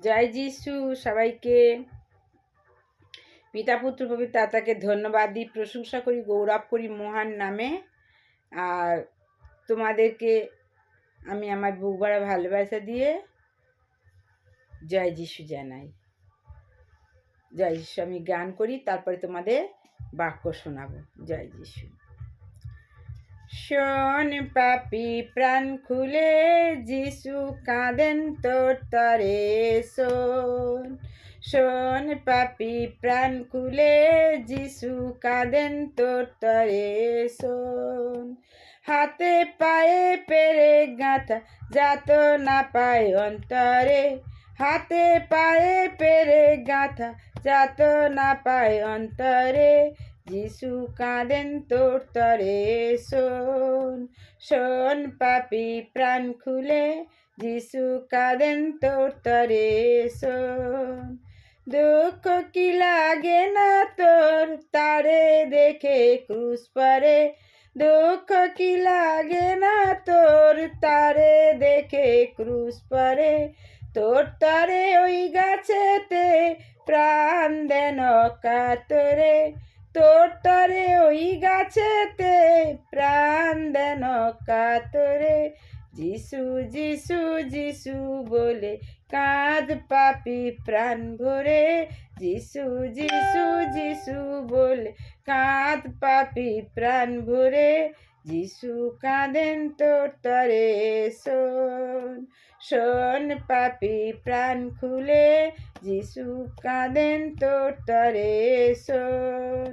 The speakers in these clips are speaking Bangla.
জয় যিশু সবাইকে। পিতা পুত্র পবিত্র আত্মাকে ধন্যবাদ দিই, প্রশংসা করি, গৌরব করি মহান নামে। আর তোমাদেরকে আমি আমার বুক ভরা ভালোবাসা দিয়ে জয় যিশু জানাই। জয় যিশু আমি গান করি, তারপরে তোমাদের বাক্য শোনাবো। জয় যিশু। শোন পাপি প্রাণ খুলে যিশু কাঁদেন তোর তরে, শোন শোন পাপি প্রাণ খুলে যিশু কাঁদেন তোর তরে, শোন। হাতে পায়ে পেরে গাঁথা যাত না পায় অন্তরে, হাতে পায়ে পেরে গাঁথা যাত না পায় অন্তরে যিশু কাঁদেন তোর তরে, শোন শোন পাপি প্রাণ খুলে। যিশু কাঁদেন তোর তরে, শোন। দুঃখ কি লাগে না তোর? তারে দেখে ক্রুশ পরে। দুঃখ কি লাগে না তোর? তারে দেখে ক্রুশ পরে। তোর তারে ওই গাছেতে প্রাণ দেন কাতরে তোর তরে ওই গাছেতে প্রাণ দেন কাতরে যিশু যিশু যিশু বলে কাঁদ পাপি প্রাণ ভরে। যিশু যিশু যিশু বলে কাঁদ পাপি প্রাণ ভরে। যিশু কাঁদেন তোর তরে শোন শোন পাপি প্রাণ খুলে। যিশু কাঁদেন তোর তরে শোন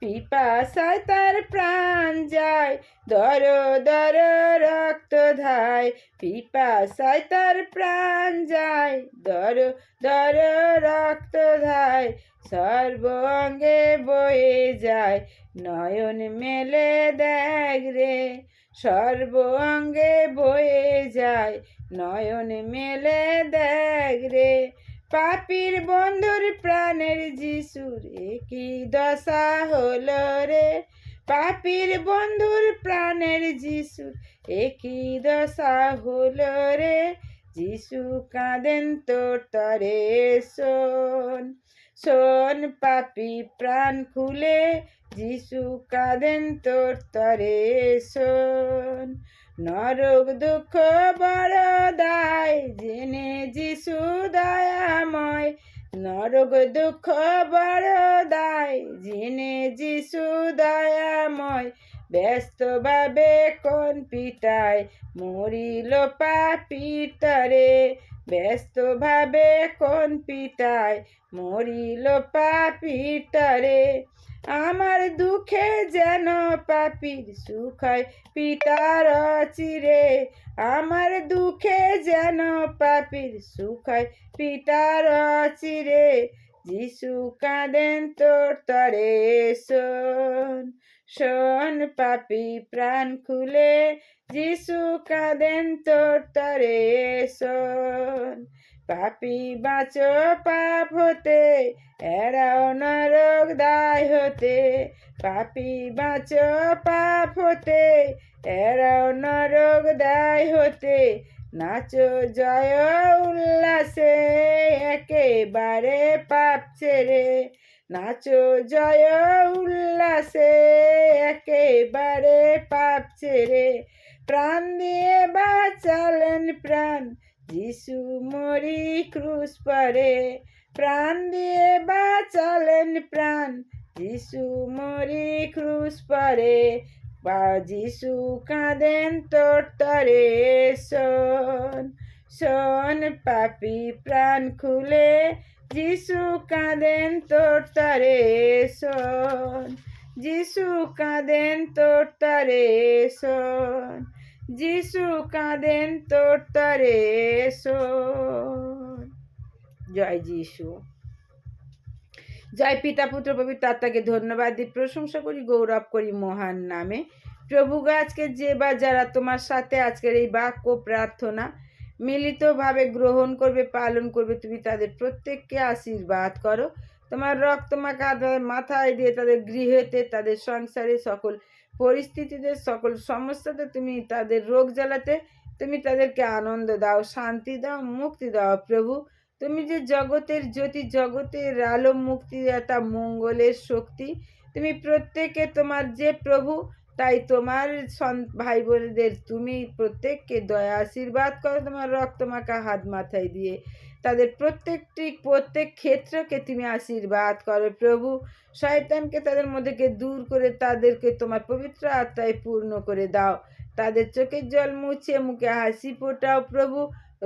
পিপাসায় তার প্রাণ যায়, দর দর রক্ত ধায়। পিপাসায় তার প্রাণ যায়, দর দর রক্ত ধায়। সর্ব অঙ্গে বয়ে যায়, নয়ন মেলে দেখ রে। সর্ব অঙ্গে বয়ে যায়, নয়ন মেলে দেখ রে। পাপির বন্ধুর প্রাণের যিশুর একই দশা হলো রে। পাপির বন্ধুর প্রাণের যিশুর একই দশা হলো রে। যিশু কাঁদেন তোর তরে, শোন। শোন, পাপি প্রাণ খুলে, যিশু কাঁদেন তোর তরে, শোন। নরক দুঃখ বড় দায় জেনে যিশু দয়াময়। নরক দুঃখ বড় দায় জেনে যিশু দয়াময়। ব্যস্তভাবে কোন পিতায় মরিল পাপিতরে? ব্যস্তভাবে কোন পিতায় মরিল পাপিতরে? আমার দুঃখে যেন পাপির সুখ পিতার চিরে। আমার দুঃখে যেন পাপির সুখ পিতার চিরে। যিশু কাঁদেন তোর তরে, শোন শোন পাপি প্রাণ খুলে। যিশু কাঁদেন তোর তরে, শোন পাপি বাঁচো পাপ হতে এড়াও নরক দায় হতে। পাপি বাঁচো পাপ হতে এড়াও নরক দায় হতে। নাচো জয় উল্লাসে, একেবারে পাপ ছেড়ে। নাচো জয় উল্লাসে, একেবারে পাপ ছেড়ে। প্রাণ দিয়ে বাঁচালেন প্রাণ যিশু মরি ক্রুশ পরে, প্রাণ দিয়ে বাঁচালেন প্রাণ। যিশু মরি ক্রুশ পরে, বা যিশু কাঁদেন তোর তরে। শোন শোন পাপি প্রাণ খুলে, যিশু কাঁদেন তোর তরে। শোন, যিশু কাঁদেন তোর তরে। শোন যিশু কাঁদেন তোর তরে জয় যিশু। জয় পিতা, পুত্র, পবিত্র আত্মাকে ধন্যবাদ দিই, প্রশংসা করি, গৌরব করি মহান নামে। প্রভু আজকে যে বা যারা তোমার সাথে আজকের এই বাক্য প্রার্থনা মিলিতভাবে গ্রহণ করবে, পালন করবে, তুমি তাদের প্রত্যেককে আশীর্বাদ করো। তোমার রক্ত মাখা মাথায় দিয়ে তাদের গৃহেতে, তাদের সংসারে সকল পরিস্থিতিতে সকল সমস্যাতে তুমি তাদের রোগ জ্বালাতে, তুমি তাদেরকে আনন্দ দাও, শান্তি দাও, মুক্তি দাও প্রভু। তুমি যে জগতের জ্যোতি, জগতের আলো মুক্তি মুক্তিদাতা, মঙ্গলের শক্তি, তুমি প্রত্যেকে তোমার যে প্রভু, তাই তোমার ভাই বোনদের তুমি প্রত্যেককে দয়া, আশীর্বাদ করো, তোমার রক্তমাখা হাত মাথায় দিয়ে। তাদের প্রত্যেকটি, প্রত্যেক ক্ষেত্রকে তুমি আশীর্বাদ করো। প্রভু, শয়তানকে তাদের মধ্যেকে দূর করে তাদেরকে তোমার পবিত্র আত্মায় পূর্ণ করে দাও। তাদের চোখের জল মুছে, মুখে হাসি ফোটাও প্রভু।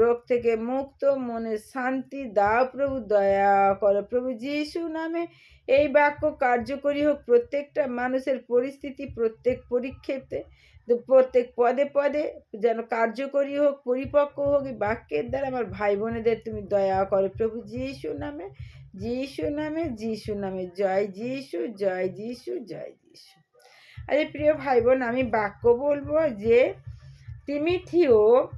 রোগ থেকে মুক্ত মনে শান্তি দাও প্রভু, দয়া করো প্রভু যিশু নামে। এই বাক্য কার্যকরী হোক প্রত্যেকটা মানুষের পরিস্থিতি প্রত্যেক পরীক্ষেতে তো প্রত্যেক পদে পদে যেন কার্যকরী হোক, পরিপক্ক হোক, এই বাক্যের দ্বারা আমার ভাই বোনেদের তুমি দয়া করো। প্রভু যিশু নামে যিশু নামে যিশু নামে, জয় যিশু জয় যিশু জয় যিশু। আরে প্রিয় ভাই বোন আমি বাক্য বলব যে, তিমিথিও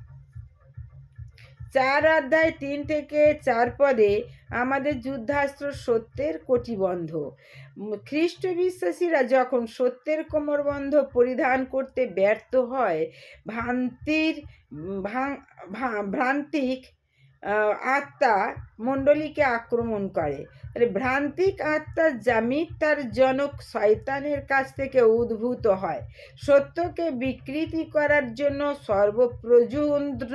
চার অধ্যায় তিন থেকে চার পদে আমাদের যুদ্ধাস্ত্র সত্যের কটিবন্ধ। খ্রিস্ট বিশ্বাসীরা যখন সত্যের কোমরবন্ধ পরিধান করতে ব্যর্থ হয়, ভ্রান্তির ভ্রান্তিক আত্মা মণ্ডলীকে আক্রমণ করে। ভ্রান্তিক আত্মা যা তার জনক শয়তানের কাছ থেকে উদ্ভূত হয়। সত্যকে বিকৃতি করার জন্য সর্বপ্রযুন্দ্র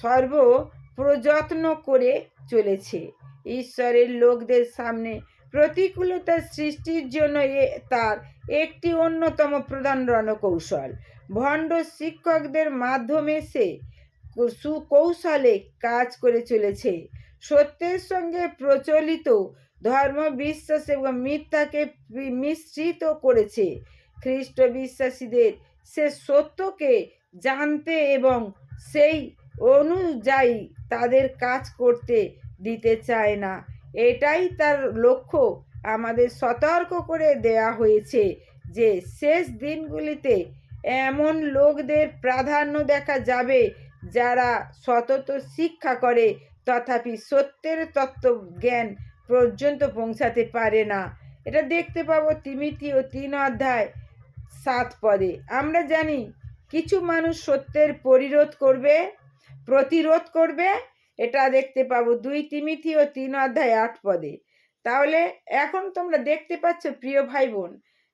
সর্ব প্রযত্ন করে চলেছে। ঈশ্বরের লোকদের সামনে প্রতিকূলতা সৃষ্টির জন্য এ তার একটি অন্যতম প্রধান রণকৌশল। ভণ্ড শিক্ষকদের মাধ্যমে সে সুকৌশলে কাজ করে চলেছে। সত্যের সঙ্গে প্রচলিত ধর্ম, বিশ্বাস এবং মিথ্যাকে মিশ্রিত করেছে। খ্রিস্ট বিশ্বাসীদের সে সত্যকে জানতে এবং সেই অনুযায়ী তাদের কাজ করতে দিতে চায় না। এটাই তার লক্ষ্য। আমাদের সতর্ক করে দেয়া হয়েছে যে, শেষ দিনগুলিতে এমন লোকদের প্রাধান্য দেখা যাবে যারা সতত শিক্ষা করে, তথাপি সত্যের তত্ত্ব জ্ঞান পর্যন্ত পৌঁছাতে পারে না। এটা দেখতে পাবো তিমিতি ও তিন অধ্যায় সাত পদে। আমরা জানি কিছু মানুষ সত্যের পরিরোধ করবে, প্রতিরোধ করবে, এটা দেখতে পাবো দুই তিমিথি ও তিন অধ্যায় আট পদে। তাহলে এখন তোমরা দেখতে পাচ্ছ প্রিয় ভাই বোন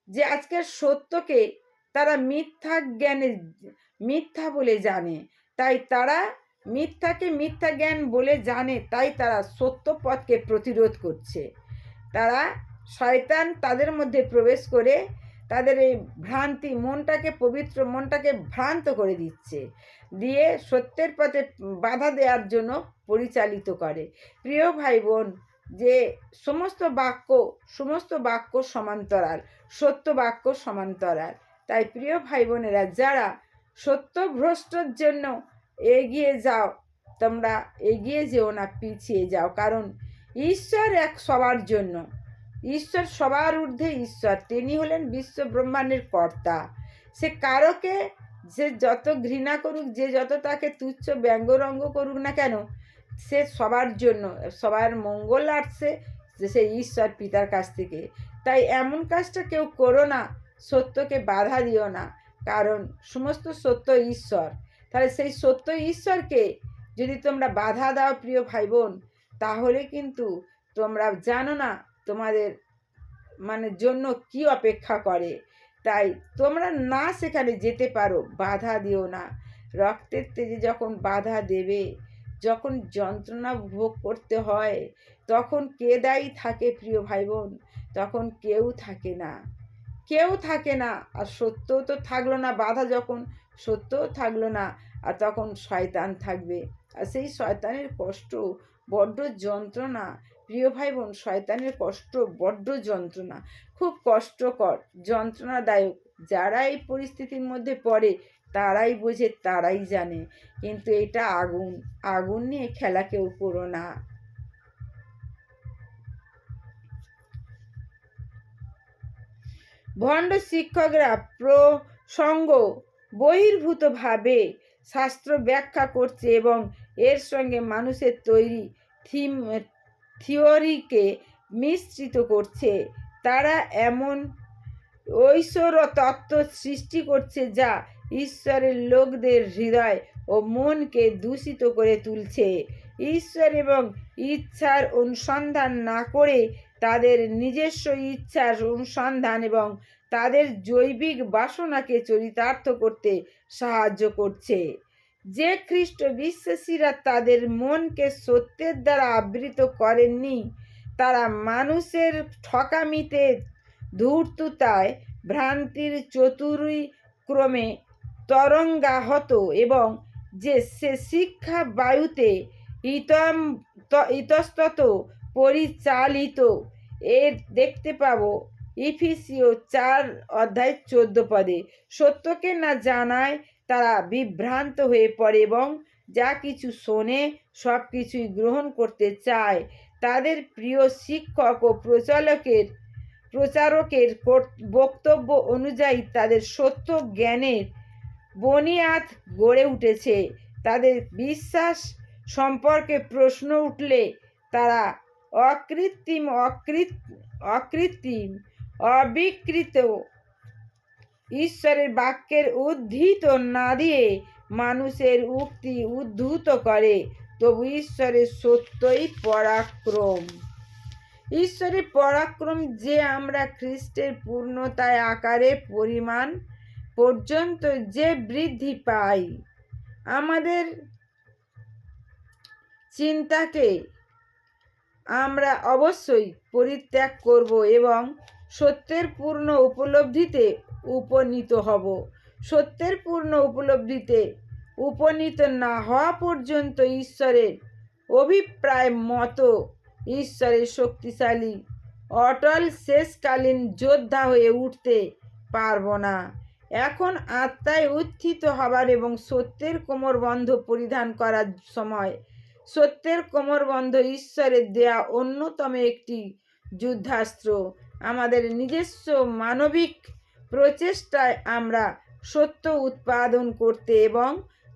যে আজকের সত্যকে তারা মিথ্যা জ্ঞানে, মিথ্যা বলে জানে। তাই তারা মিথ্যাকে মিথ্যা জ্ঞান বলে জানে, তাই তারা সত্য পথকে প্রতিরোধ করছে। তারা শয়তান তাদের মধ্যে প্রবেশ করে তাদের এই ভ্রান্তি মনটাকে পবিত্র, মনটাকে ভ্রান্ত করে দিচ্ছে। দিয়ে সত্যের পথে বাধা দেওয়ার জন্য পরিচালিত করে। প্রিয় ভাই বোন যে সমস্ত বাক্য সমস্ত বাক্য সমান্তরাল, সত্য বাক্য সমান্তরাল। তাই প্রিয় ভাই বোনেরা যারা সত্য ভ্রষ্টর জন্য এগিয়ে যাও, তোমরা এগিয়ে যেও না, পিছিয়ে যাও। কারণ ঈশ্বর এক সবার জন্য। ঈশ্বর সবার ঊর্ধ্বে ঈশ্বর, তিনি হলেন বিশ্ব ব্রহ্মাণ্ডের কর্তা। সে কারোকে যে যত ঘৃণা করুক, যে যত তাকে তুচ্ছ ব্যঙ্গরঙ্গ করুক না কেন, সে সবার জন্য, সবার মঙ্গল আসছে যে সে ঈশ্বর পিতার কাছ থেকে। তাই এমন কাজটা কেউ করো না, সত্যকে বাধা দিও না। কারণ সমস্ত সত্য ঈশ্বর। তাহলে সেই সত্য ঈশ্বরকে যদি তোমরা বাধা দাও, প্রিয় ভাই বোন তাহলে কিন্তু তোমরা জানো না তোমাদের মানে জন্য কি অপেক্ষা করে? তাই তোমরা না সেখানে যেতে পারো, বাধা দিও না। রক্তের তেজে যখন বাধা দেবে, যখন যন্ত্রণা ভোগ করতে হয়, তখন কে দায়ী থাকে প্রিয় ভাই বোন তখন কেউ থাকে না। কেউ থাকে না, আর সত্যও তো থাকল না, বাধা যখন, সত্যও থাকল না, আর তখন শয়তান থাকবে। আর সেই শয়তানের কষ্ট, বড্ড যন্ত্রণা। প্রিয় ভাই বোন শয়তানের কষ্ট, বড্ড যন্ত্রণা। খুব কষ্টকর, যন্ত্রণাদায়ক। যারা এই পরিস্থিতির মধ্যে পড়ে, তারাই বোঝে, তারাই জানে। কিন্তু এটা আগুন আগুন নিয়ে খেলা কেউ করো না। ভণ্ড শিক্ষকরা প্রসঙ্গ বহির্ভূতভাবে শাস্ত্র ব্যাখ্যা করছে এবং এর সঙ্গে মানুষের তৈরি থিম, থিওরিকে মিশ্রিত করছে। তারা এমন ঐশ্বর তত্ত্ব সৃষ্টি করছে যা ঈশ্বরের লোকদের হৃদয় ও মনকে দূষিত করে তুলছে। ঈশ্বর এবং ইচ্ছার অনুসন্ধান না করে তাদের নিজস্ব ইচ্ছার অনুসন্ধান এবং তাদের জৈবিক বাসনাকে চরিতার্থ করতে সাহায্য করছে। যে খ্রিস্ট বিশ্বাসীরা তাদের মনকে সত্যের দ্বারা আবৃত করেননি, তারা মানুষের ঠকামিতে ধূর্ততায় ভ্রান্তির চতুরী ক্রমে তরঙ্গাহত এবং যে সে শিক্ষা বায়ুতে ইতম ইতস্তত পরিচালিত। এর দেখতে পাবো ইফিসিও চার অধ্যায় চোদ্দ পদে, সত্যকে না জানায় তারা বিভ্রান্ত হয়ে পড়ে এবং যা কিছু শোনে, সব কিছুই গ্রহণ করতে চায়। তাদের প্রিয় শিক্ষক ও প্রচালকের, প্রচারকের বক্তব্য অনুযায়ী তাদের সত্য জ্ঞানের বনিয়াত গড়ে উঠেছে। তাদের বিশ্বাস সম্পর্কে প্রশ্ন উঠলে তারা অকৃত্রিম, অকৃত, অকৃত্রিম, অবিকৃত ঈশ্বরের বাক্যের উদ্ধৃত না দিয়ে মানুষের উক্তি উদ্ধূত করে, তবু ঈশ্বরের সত্যই পরাক্রম। ঈশ্বরের পরাক্রম যে আমরা খ্রিস্টের পূর্ণতায় আকারে পরিমাণ পর্যন্ত যে বৃদ্ধি পাই, আমাদের চিন্তাকে আমরা অবশ্যই পরিত্যাগ করব এবং সত্যের পূর্ণ উপলব্ধিতে উপনীত হব। সত্যের পূর্ণ উপলব্ধিতে উপনীত না হওয়া পর্যন্ত ঈশ্বরের অভিপ্রায় মতো ঈশ্বরের শক্তিশালী, অটল, শেষকালীন যোদ্ধা হয়ে উঠতে পারব না। এখন আত্মায় উত্থিত হবার এবং সত্যের কোমরবন্ধ পরিধান করার সময় সত্যের কোমরবন্ধ ঈশ্বরের দেয়া অন্যতম একটি যুদ্ধাস্ত্র। আমাদের নিজস্ব মানবিক প্রচেষ্টায় আমরা সত্য উৎপাদন করতে এবং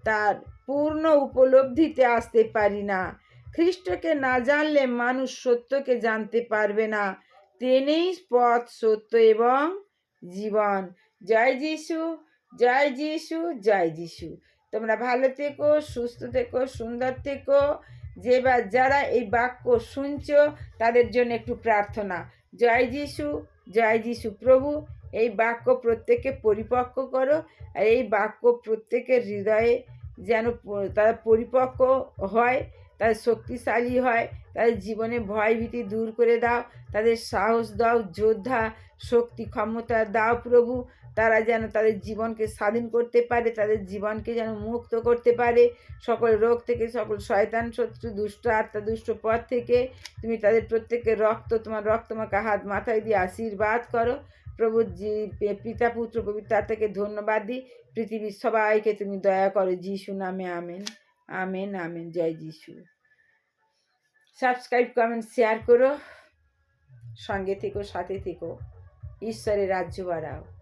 তার পূর্ণ উপলব্ধিতে আসতে পারি না। খ্রিস্টকে না জানলে মানুষ সত্যকে জানতে পারবে না। তিনিই পথ সত্য এবং জীবন। জয় যিশু জয় যিশু জয় যিশু। তোমরা ভালো থেকো, সুস্থ থেকো, সুন্দর থেকো। যে বা যারা এই বাক্য শুনছো, তাদের জন্য একটু প্রার্থনা। জয় যিশু জয় যিশু প্রভু। এই বাক্য প্রত্যেকে পরিপক্ক করো আর এই বাক্য প্রত্যেকের হৃদয়ে যেন তারা পরিপক্ক হয় তাদের শক্তিশালী হয়, তাদের জীবনে ভয়ভীতি দূর করে দাও, তাদের সাহস দাও, যোদ্ধা শক্তি ক্ষমতা দাও প্রভু। তারা যেন তাদের জীবনকে স্বাধীন করতে পারে, তাদের জীবনকে যেন মুক্ত করতে পারে। সকল রোগ থেকে, সকল শয়তান শত্রু, দুষ্ট আত্মা, দুষ্ট পথ থেকে তুমি তাদের প্রত্যেকের রক্ত, তোমার রক্ত, তোমাকে হাত মাথায় দিয়ে আশীর্বাদ করো। প্রভু পিতা, পুত্র, পবিত্র আত্মাকে ধন্যবাদ দিই। পৃথিবীর সবাইকে তুমি দয়া করো, যিশু নামে আমেন। Amen amen. জয় যিশু। সাবস্ক্রাইব, কমেন্ট, শেয়ার করো। সঙ্গে থেকো, সাথে থেকো। ঈশ্বরের রাজ্য বাড়াও।